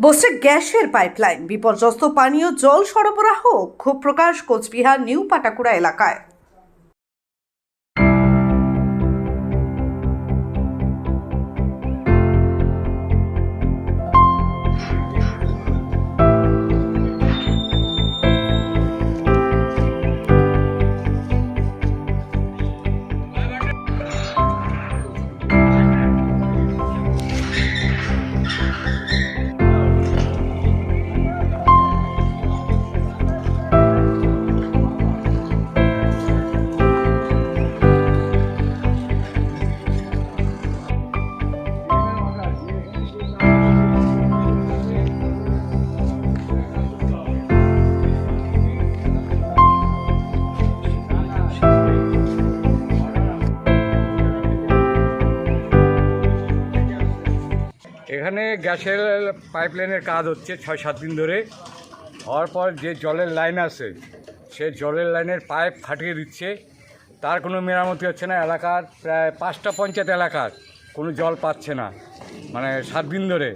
বসছে গ্যাসের পাইপলাইন। বিপর্যস্ত পানীয় জল সরবরাহ ক্ষোভ প্রকাশ কোচবিহার নিউ পাটাকুড়া এলাকায়। এখানে গ্যাসের পাইপলাইনের কাজ হচ্ছে ছয় সাত দিন ধরে। হওয়ার পর যে জলের লাইন আছে, সে জলের লাইনের পাইপ ফাটিয়ে দিচ্ছে। তার কোনো মেরামতি হচ্ছে না। এলাকার প্রায় পাঁচটা পঞ্চায়েত এলাকার কোনো জল পাচ্ছে না। মানে সাত দিন ধরে।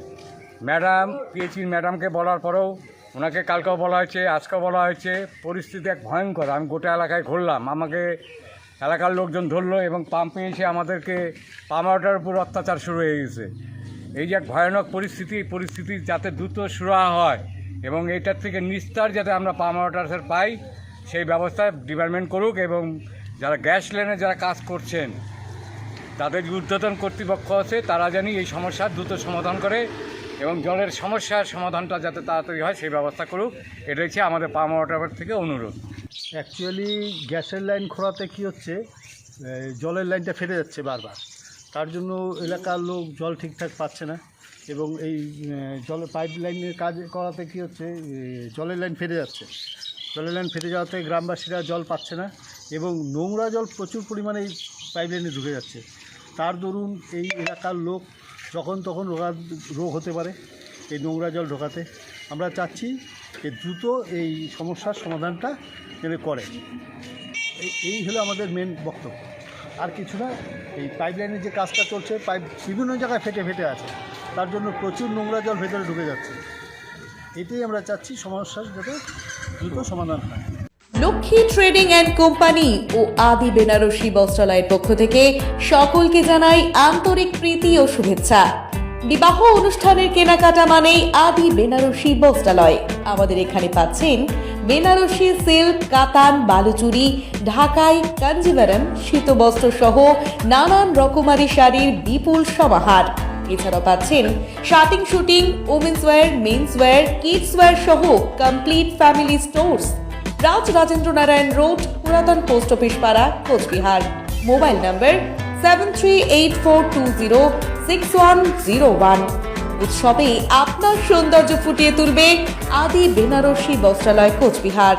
ম্যাডাম পিএইচির ম্যাডামকে বলার পরেও ওনাকে কালকেও বলা হয়েছে, আজকেও বলা হয়েছে। পরিস্থিতি এক ভয়ঙ্কর। আমি গোটা এলাকায় ঘুরলাম। আমাকে এলাকার লোকজন ধরলো এবং পাম্পে এসে আমাদেরকে পামাওয়াটার উপর অত্যাচার শুরু হয়ে গেছে। এই যে এক ভয়ানক পরিস্থিতি, এই পরিস্থিতি যাতে দ্রুত সুরাহা হয় এবং এইটার থেকে নিস্তার যাতে আমরা পাম ওয়াটার্সের পাই, সেই ব্যবস্থা ডিপার্টমেন্ট করুক এবং যারা গ্যাস লাইনে যারা কাজ করছেন, তাদের ঊর্ধ্বতন কর্তৃপক্ষ আছে, তারা জানি এই সমস্যার দ্রুত সমাধান করে এবং জলের সমস্যার সমাধানটা যাতে তাড়াতাড়ি হয়, সেই ব্যবস্থা করুক। এটা হচ্ছে আমাদের পাম ওয়াটার থেকে অনুরোধ। অ্যাকচুয়ালি গ্যাসের লাইন খোলাতে কি হচ্ছে? জলের লাইনটা ফেটে যাচ্ছে বারবার। তার জন্য এলাকার লোক জল ঠিকঠাক পাচ্ছে না এবং এই জলের পাইপ লাইনের কাজ করাতে কি হচ্ছে জলের লাইন ফেটে যাচ্ছে। জলের লাইন ফেটে যাওয়াতে গ্রামবাসীরা জল পাচ্ছে না এবং নোংরা জল প্রচুর পরিমাণে এই পাইপ লাইনে ঢুকে যাচ্ছে। তার দরুন এই এলাকার লোক যখন তখন রোগা, রোগ হতে পারে এই নোংরা জল ঢোকাতে। আমরা চাচ্ছি যে দ্রুত এই সমস্যার সমাধানটা যেন করে। এই হলো আমাদের মেন বক্তব্য। আর কিছু না, এই পাইপলাইনের যে কাজটা চলছে পাইপ বিভিন্ন জায়গায় ফেটে ফেটে আছে। তার জন্য প্রচুর নোংরা জল ভেতরে ঢুকে যাচ্ছে। এটাই আমরা চাচ্ছি সমস্যার যাতে দ্রুত সমাধান হয়। লক্ষ্মী ট্রেডিং অ্যান্ড কোম্পানি ও আদি বেনারসি বস্ত্রালয়ের পক্ষ থেকে সকলকে জানাই আন্তরিক প্রীতি ও শুভেচ্ছা। বিবাহ অনুষ্ঠানের কেনাকাটা মানেই আদি বেনারসি বস্ত্রালয়। আমাদের এখানে পাচ্ছেন বেনারসি সিল্ক, কাতান, বালুচুরি, ঢাকাই কাঞ্জিভারম শীতবস্ত্র সহ নানান রকমারি শাড়ির বিপুল সমাহার। এছাড়াও পাচ্ছেন shirting suiting women's wear men's wear kids wear সহ complete family stores Raj Rajendra Narayan road, পুরাতন পোস্ট অফিস পাড়া, Coochbehar. Mobile number seven three eight four two zero six one zero one উৎসবে আপনার সৌন্দর্য ফুটিয়ে তুলবে আদি বেনারসি বস্ত্রালয় কোচবিহার।